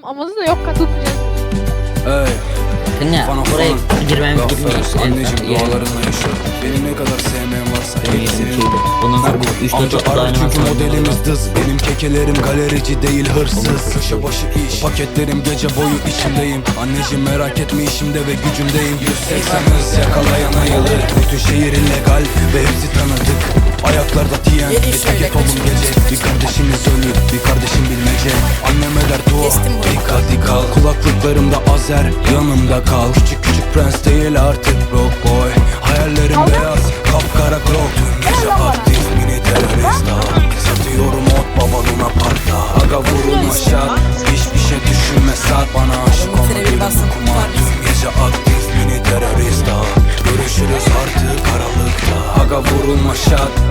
koyayım amazı da yok katılmayacağız. Ey Bakın ya Falan buraya falan. girmem arası anneciğim dualarınla yaşıyorum Beni ne kadar sevmeyen varsa hepsini Bundan sonra bu 3 Amca 4 ara daha çünkü modelimiz dız Benim kekelerim galerici değil hırsız. Köşe başı iş. Paketlerim gece boyu içindeyim. Anneciğim merak etme işimde ve gücümdeyim. 180 hız yakalayan ayılır Bütün şehir illegal ve hepsi tanıdık Ayaklarda tiyen etiket olun gece. Bir kardeşimiz ölü bir kardeşim bilmece. Anneme der dua dikkatli kal Kulaklıklarımda azer yanımda kal. Küçük küçük prens değil artık broke boy. Hayallerim beyaz kapkara glow Tüm gece aktif mini terörist daha Satıyorum ot baba Luna Park'ta Aga vurulma şat Hiçbir şey düşünme saat Bana aşık olma gülüm kumar. Tüm gece aktif mini terörist daha Görüşürüz artık aralıkta Aga vurulma şat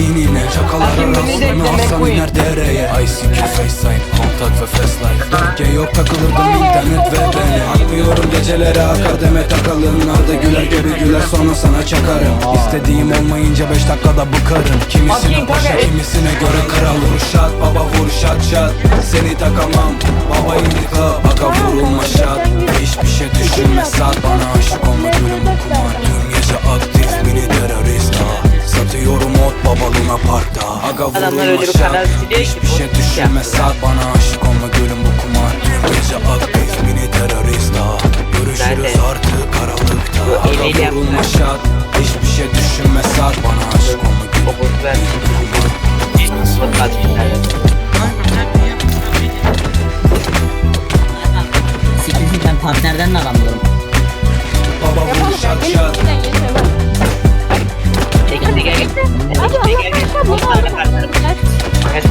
Ezoların inine Çakalara rastlanı Hasan iner dereye. ICQ, FaceTime, kontak ve fast life. 4G yok takılırdım internet ve beni Akmıyorum gecelere akar deme takalın Arda güler gibi güler sonra sana çakarım. İstediğim olmayınca 5 dakikada bıkarım. Kimisine paşa kimisine göre kral Vuruşat baba vuruşat şat Seni takamam. Baba indika Aga vurulma şat. Hiçbir şey düşünme saat Vurulma öyle bir ki. Hiçbir şey düşünme saat Bana aşık olma gülüm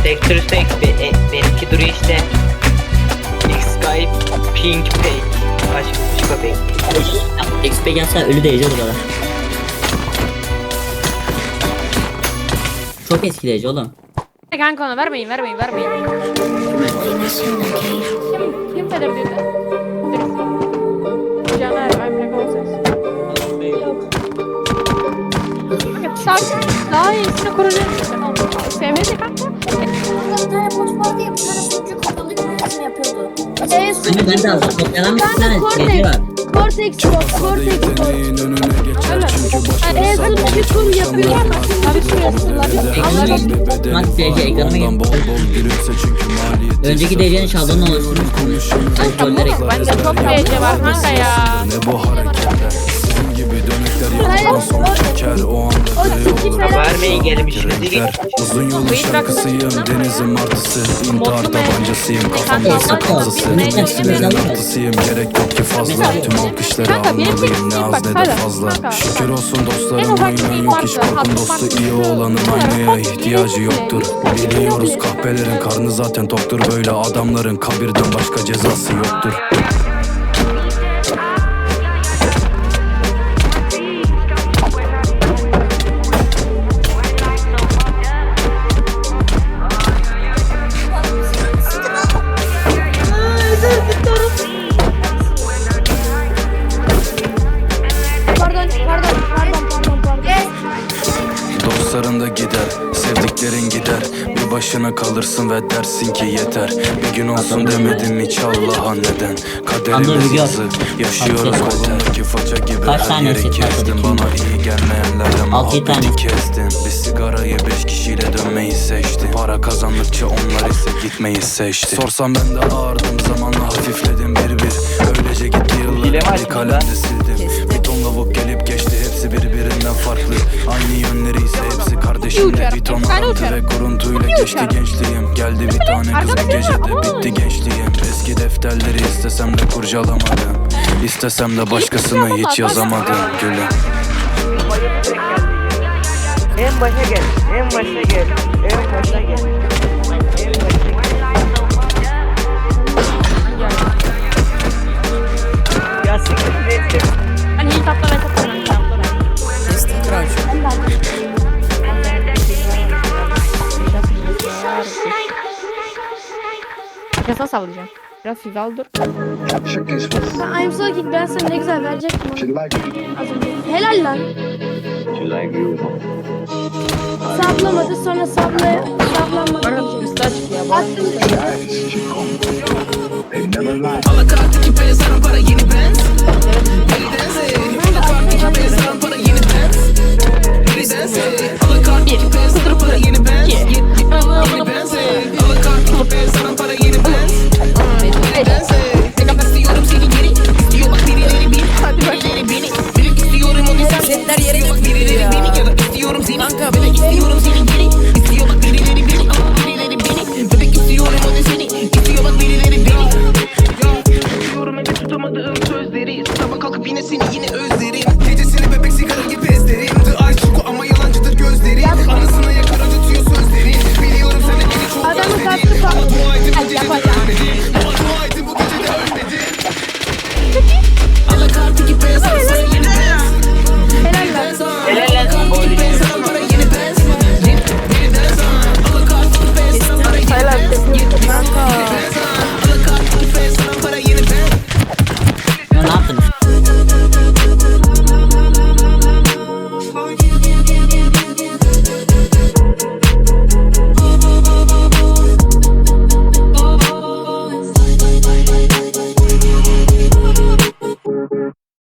Texture Pack. Be, e, benimki duruyor işte. X-Skype Pink Pack. Başka başka Pack. XP gelse ölü değeceğiz burada. Çok etkileyici oğlum. Kanka ona vermeyin vermeyin vermeyin. Kim, kim Feder dedi? Caner, I'm Precautions. Kanka daha, daha iyisini kuracağız. Sevmedi kanka. Bir tane bot vardı ya bir tane sucuk kapalı yürüyüşünü yapıyordu. Eee Hani bir tane var. Cortex, Cortex sucuk tur yapıyor ama Abi maliyeti Önceki DC'nin şablonu oluşturmuş. Ben rolleri Bende çok DC var kanka ya. Ne bu hareketler yaptıktan sonra çeker O anda gri olur Vermeyin gelmişinizi Renkler. Uzun yolun şarkısıyım Denizin martısı İntihar tabancasıyım Kafamda sakızısı yapıyoruz? martısıyım Gerek yok ki fazla Tüm alkışları almalıyım Ne az ne de fazla. Şükür olsun dostlarım bir yok Hiç hatta dostu iyi olanın Aynaya ihtiyacı yoktur. Biliyoruz kahpelerin karnı zaten toktur Böyle adamların kabirden başka cezası yoktur başına kalırsın ve dersin ki yeter. Bir gün olsun demedim hiç Allah'a neden. Kaderimiz gör. yazı, yaşıyoruz kolumdaki faça gibi Kaç Her tane yeri kestim. Bana iyi gelmeyenlerle muhabbeti kestim. Bir sigarayı beş kişiyle dönmeyi seçtim. Para kazandıkça onlar ise gitmeyi seçti. Sorsam ben de ağırdım zamanla hafifledim bir bir. Öylece gitti yıllar kalemde sildim birbirinden farklı. Aynı yönleri ise hepsi kardeşimle Bir ton arantı ve kuruntuyla geçti gençliğim. Geldi bir tane kız bir gecede bitti gençliğim. Eski defterleri istesem de kurcalamadım. İstesem de başkasını hiç yazamadım gülüm. En başa gel. En başa gel. En başa gel. Kasa sallayacağım. Biraz fival dur. Ben I'm so kick ben sana ne güzel verecektim onu. Az önce. Helal lan. sablamadı sonra sabla sablanmadı Bana açık ya. Attım Alakartı pensaram Hedefler yere dökülüyor ya. Beni ya da istiyorum seni. Kanka beni istiyorum seni geri. İstiyor birileri beni ama birileri beni. Bebek istiyorum o seni. İstiyor birileri beni. Ya, ya, istiyorum hep tutamadığım sözleri. Sabah kalkıp yine seni yine öz.